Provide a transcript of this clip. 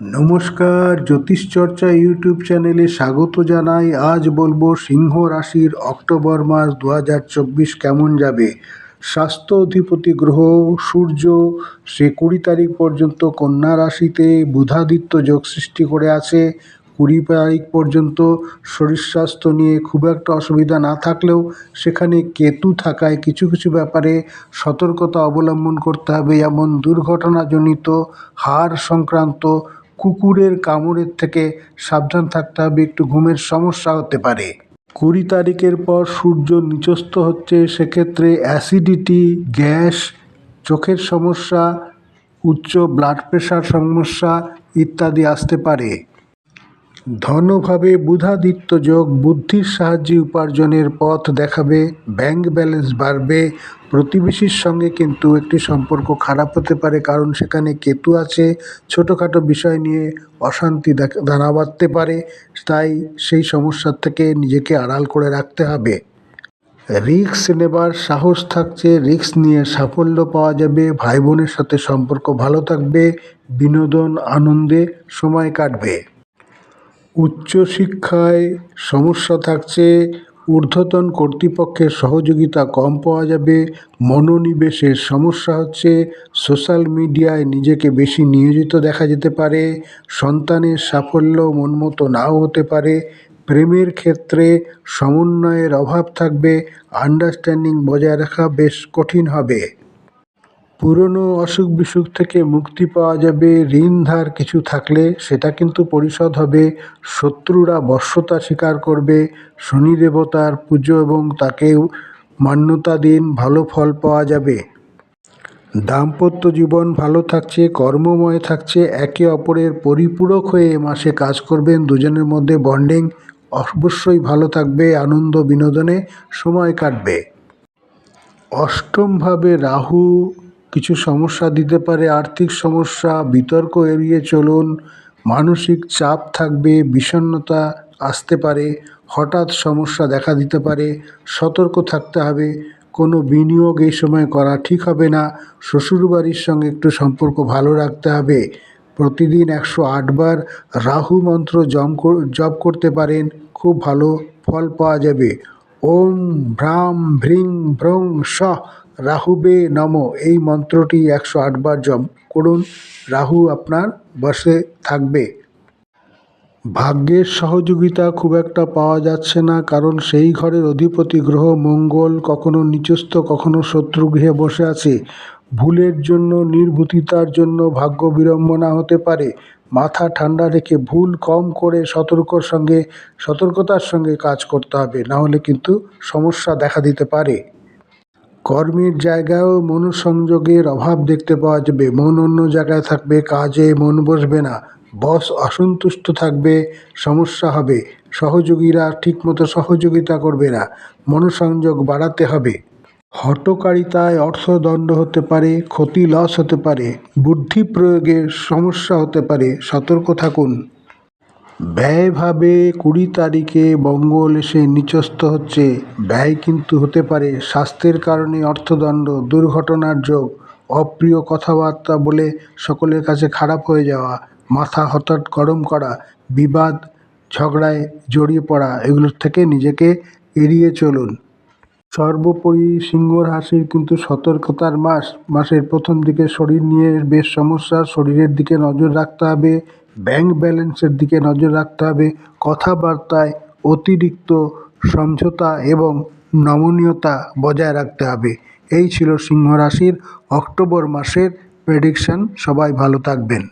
নমস্কার জ্যোতিষচর্চা ইউটিউব চ্যানেলে স্বাগত জানাই। আজ বলব সিংহ রাশির অক্টোবর মাস দু হাজার চব্বিশ কেমন যাবে? স্বাস্থ্য অধিপতি গ্রহ, সূর্য, সে কুড়ি তারিখ পর্যন্ত কন্যা রাশিতে বুধাদিত্য যোগ সৃষ্টি করে আছে। কুড়ি তারিখ পর্যন্ত শরীর স্বাস্থ্য নিয়ে খুব একটা অসুবিধা না থাকলেও সেখানে কেতু থাকায় কিছু কিছু ব্যাপারে সতর্কতা অবলম্বন করতে হবে। যেমন দুর্ঘটনাজনিত হার সংক্রান্ত কুকুরের কামড়ের থেকে সাবধান থাকতে হবে, একটু ঘুমের সমস্যা হতে পারে। কুড়ি তারিখের পর সূর্য নিচস্থ হচ্ছে, সেক্ষেত্রে অ্যাসিডিটি, গ্যাস, চোখের সমস্যা, উচ্চ ব্লাড প্রেশার সমস্যা ইত্যাদি আসতে পারে। ধনভাবে বুধাদিত্য যোগ বুদ্ধির সাহায্যে উপার্জনের পথ দেখাবে, ব্যাংক ব্যালেন্স বাড়বে প্রতিবেশীর সঙ্গে কিন্তু একটি সম্পর্ক খারাপ হতে পারে, কারণ সেখানে কেতু আছে। ছোটোখাটো বিষয় নিয়ে অশান্তি দানা বাঁধতে পারে, তাই সেই সমস্যার থেকে নিজেকে আড়াল করে রাখতে হবে। রিস্ক নেবার সাহস থাকছে, রিক্স নিয়ে সাফল্য পাওয়া যাবে ভাই বোনের সাথে সম্পর্ক ভালো থাকবে, বিনোদন, আনন্দে সময় কাটবে। উচ্চশিক্ষায় সমস্যা থাকছে ঊর্ধ্বতন কর্তৃপক্ষের সহযোগিতা কম পাওয়া যাবে। মনোনিবেশের সমস্যা হচ্ছে সোশ্যাল মিডিয়ায় নিজেকে বেশি নিয়োজিত দেখা যেতে পারে, সন্তানের সাফল্য মনমতো নাও হতে পারে, প্রেমের ক্ষেত্রে সমন্বয়ের অভাব থাকবে, আন্ডারস্ট্যান্ডিং বজায় রাখা বেশ কঠিন হবে। পুরনো অসুখ বিসুখ থেকে মুক্তি পাওয়া যাবে ঋণ ধার কিছু থাকলে সেটা কিন্তু পরিশোধ হবে। শত্রুরা বশ্যতা স্বীকার করবে, শনি দেবতার পুজো এবং তাকেও মান্যতা দিন ভালো ফল পাওয়া যাবে। দাম্পত্য জীবন ভালো থাকছে, কর্মময় থাকছে, একে অপরের পরিপূরক হয়ে মাসে কাজ করবেন, দুজনের মধ্যে বন্ডিং অবশ্যই ভালো থাকবে, আনন্দ বিনোদনে সময় কাটবে। অষ্টমভাবে রাহু কিছু সমস্যা দিতে পারে, আর্থিক সমস্যা, বিতর্ক এড়িয়ে চলুন, মানসিক চাপ থাকবে, বিষণ্ণতা আসতে পারে, হঠাৎ সমস্যা দেখা দিতে পারে, সতর্ক থাকতে হবে, কোনো বিনিয়োগ এই সময় করা ঠিক হবে না, শ্বশুরবাড়ির সঙ্গে একটু সম্পর্ক ভালো রাখতে হবে, প্রতিদিন একশো আটবার রাহু মন্ত্র জম জপ করতে পারেন, খুব ভালো ফল পাওয়া যাবে, ওম ভ্রাম ভ্রিং ভ্রং স রাহুবে নম, এই মন্ত্রটি একশো আটবার জপ করুন, রাহু আপনার বসে থাকবে। ভাগ্যের সহযোগিতা খুব একটা পাওয়া যাচ্ছে না, কারণ সেই ঘরের অধিপতি গ্রহ মঙ্গল, কখনো নিচস্থ, কখনো শত্রু গৃহে বসে আছে। ভুলের জন্য, নির্ভূতিতার জন্য ভাগ্য বিড়ম্বনা হতে পারে। মাথা ঠান্ডা রেখে ভুল কম করে সতর্কর সঙ্গে, সতর্কতার সঙ্গে কাজ করতে হবে নাহলে কিন্তু সমস্যা দেখা দিতে পারে। কর্মের জায়গায়ও মনোসংযোগের অভাব দেখতে পাওয়া যাবে। মন অন্য জায়গায় থাকবে, কাজে মন বসবে না। বস অসন্তুষ্ট থাকবে, সমস্যা হবে। সহযোগীরা ঠিকমতো সহযোগিতা করবে না। মনোসংযোগ বাড়াতে হবে। হটকারিতায় অর্থদণ্ড হতে পারে ক্ষতি লস হতে পারে। বুদ্ধি প্রয়োগে সমস্যা হতে পারে। সতর্ক থাকুন। ব্যয়ভাবে কুড়ি তারিখে বঙ্গল এসে নিচস্থ হচ্ছে। ব্যয় কিন্তু হতে পারে স্বাস্থ্যের কারণে অর্থদণ্ড, দুর্ঘটনার যোগ, অপ্রিয় কথাবার্তা বলে সকলের কাছে খারাপ হয়ে যাওয়া, মাথা হঠাৎ গরম করা, বিবাদ, ঝগড়ায় জড়িয়ে পড়া, এগুলোর থেকে নিজেকে এড়িয়ে চলুন। সর্বোপরি সিংহ রাশির কিন্তু সতর্কতার মাস। মাসের প্রথম দিকে শরীর নিয়ে বেশ সমস্যা। শরীরের দিকে নজর রাখতে হবে। ব্যাংক ব্যালেন্সের দিকে নজর রাখতে হবে। কথাবার্তায় অতিরিক্ত সমঝোতা এবং নমনীয়তা বজায় রাখতে হবে। এই ছিল সিংহ রাশির অক্টোবর মাসের প্রেডিকশান সবাই ভালো থাকবেন।